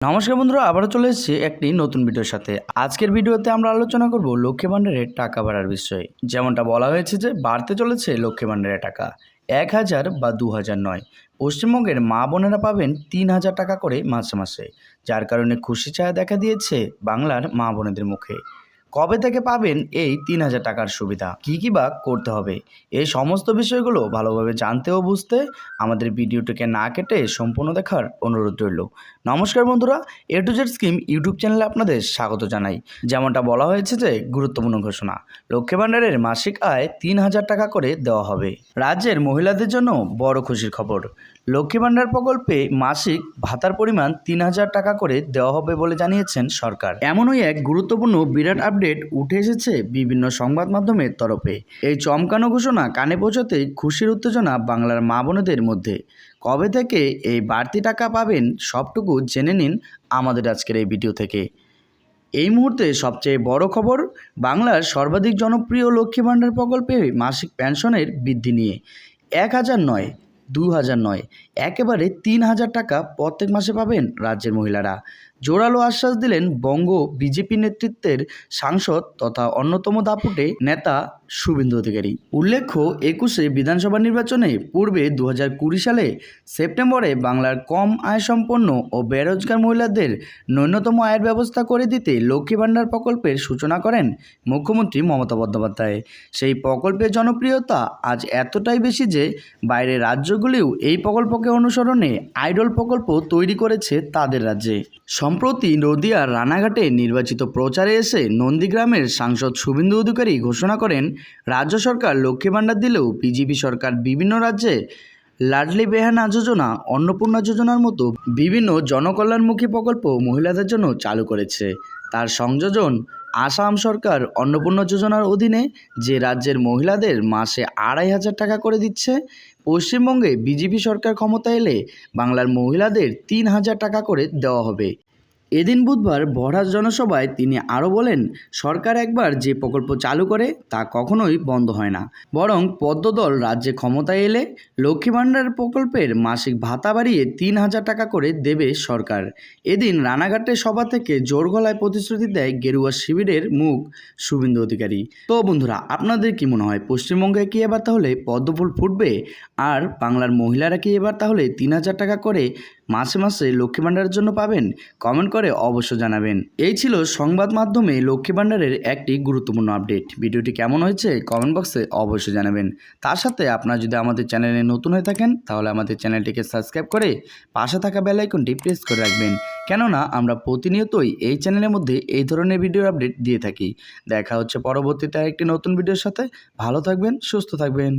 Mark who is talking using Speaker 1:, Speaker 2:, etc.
Speaker 1: নমস্কার বন্ধুরা, আবারও চলে এসেছি একটি নতুন ভিডিওর সাথে। আজকের ভিডিওতে আমরা আলোচনা করব লক্ষ্মী ভাণ্ডারের টাকা বাড়ার বিষয়ে। যেমনটা বলা হয়েছে যে, বাড়তে চলেছে লক্ষ্মী ভাণ্ডারের টাকা, এক হাজার বা দু হাজার নয়। পশ্চিমবঙ্গের মা বোনেরা পাবেন তিন হাজার টাকা করে মাসে মাসে, যার কারণে খুশি ছায়া দেখা দিয়েছে বাংলার মা বোনেদের মুখে। কবে থেকে পাবেন এই তিন হাজার টাকার সুবিধা? কী কী বা করতে হবে? এই সমস্ত বিষয়গুলো ভালোভাবে জানতে ও বুঝতে আমাদের ভিডিওটিকে না কেটে সম্পূর্ণ দেখার অনুরোধ রইল। নমস্কার বন্ধুরা A to Z scheme YouTube চ্যানেলে আপনাদের স্বাগত জানাই। যেমনটা বলা হয়েছে যে, গুরুত্বপূর্ণ ঘোষণা, লক্ষ্মী ভাণ্ডারের মাসিক আয় তিন হাজার টাকা করে দেওয়া হবে। রাজ্যের মহিলাদের জন্য বড় খুশির খবর, লক্ষ্মী ভাণ্ডার প্রকল্পে মাসিক ভাতার পরিমাণ তিন হাজার টাকা করে দেওয়া হবে বলে জানিয়েছেন সরকার। এমনই এক গুরুত্বপূর্ণ বিরাট আপডেট উঠে এসেছে বিভিন্ন সংবাদ মাধ্যমের তরফে। এই চমকানো ঘোষণা কানে পৌঁছতেই খুশির উত্তেজনা বাংলার মা বোনেদের মধ্যে। কবে থেকে এই বাড়তি টাকা পাবেন সবটুকু জেনে নিন আমাদের আজকের এই ভিডিও থেকে। এই মুহূর্তে সবচেয়ে বড় খবর, বাংলার সর্বাধিক জনপ্রিয় লক্ষ্মী ভাণ্ডার প্রকল্পে মাসিক পেনশনের বৃদ্ধি নিয়ে। এক হাজার নয়, দু হাজার নয়, একেবারে তিন হাজার টাকা প্রত্যেক মাসে পাবেন রাজ্যের মহিলারা। জোরালো আশ্বাস দিলেন বঙ্গ বিজেপি নেতৃত্বের সাংসদ তথা অন্যতম দাপুটে নেতা শুভেন্দু অধিকারী। উল্লেখ্য, একুশে বিধানসভা নির্বাচনে পূর্বে দু সালে সেপ্টেম্বরে বাংলার কম আয় সম্পন্ন ও বেরোজগার মহিলাদের ন্যূনতম আয়ের ব্যবস্থা করে দিতে লক্ষ্মী ভাণ্ডার প্রকল্পের সূচনা করেন মুখ্যমন্ত্রী মমতা বন্দ্যোপাধ্যায়। সেই প্রকল্পের জনপ্রিয়তা আজ এতটাই বেশি যে বাইরের রাজ্যগুলিও এই প্রকল্পকে অনুসরণে আইডল প্রকল্প তৈরি করেছে তাদের রাজ্যে। সম্প্রতি নদিয়ার রানাঘাটে নির্বাচিত প্রচারে এসে নন্দীগ্রামের সাংসদ শুভেন্দু অধিকারী ঘোষণা করেন রাজ্য সরকার লক্ষ্মী ভাণ্ডার দিলেও বিজেপি সরকার বিভিন্ন রাজ্যে লাডলি বেহানা যোজনা, অন্নপূর্ণা যোজনার মতো বিভিন্ন জনকল্যাণমুখী প্রকল্প মহিলাদের জন্য চালু করেছে। তার সংযোজন আসাম সরকার অন্নপূর্ণা যোজনার অধীনে যে রাজ্যের মহিলাদের মাসে আড়াই হাজার টাকা করে দিচ্ছে, পশ্চিমবঙ্গে বিজেপি সরকার ক্ষমতা এলে বাংলার মহিলাদের তিন হাজার টাকা করে দেওয়া হবে। এদিন বুধবার বড়ার জনসভায় তিনি আরও বলেন, সরকার একবার যে প্রকল্প চালু করে তা কখনোই বন্ধ হয় না। বরং পদ্মদল রাজ্যে ক্ষমতায় এলে লক্ষ্মী ভাণ্ডার প্রকল্পের মাসিক ভাতা বাড়িয়ে তিন হাজার টাকা করে দেবে সরকার। এদিন রানাঘাটের সভা থেকে জোর গলায় প্রতিশ্রুতি দেয় গেরুয়া শিবিরের মুখ শুভেন্দু অধিকারী। তো বন্ধুরা, আপনাদের কি মনে হয়, পশ্চিমবঙ্গে কি এবার তাহলে পদ্মফুল ফুটবে? আর বাংলার মহিলারা কি এবার তাহলে তিন হাজার টাকা করে মাসে মাসে লক্ষ্মী ভাণ্ডারের জন্য পাবেন? কমেন্ট করে অবশ্য জানাবেন। এই ছিল সংবাদ মাধ্যমে লক্ষ্মী ভাণ্ডারের একটি গুরুত্বপূর্ণ আপডেট। ভিডিওটি কেমন হয়েছে কমেন্ট বক্সে অবশ্যই জানাবেন। তার সাথে আপনারা যদি আমাদের চ্যানেলে নতুন হয়ে থাকেন, তাহলে আমাদের চ্যানেলটিকে সাবস্ক্রাইব করে পাশে থাকা বেল আইকনটি প্রেস করে রাখবেন। কেননা আমরা প্রতিনিয়তই এই চ্যানেলের মধ্যে এই ধরনের ভিডিও আপডেট দিয়ে থাকি। দেখা হচ্ছে পরবর্তীতে একটি নতুন ভিডিওর সাথে। ভালো থাকবেন, সুস্থ থাকবেন।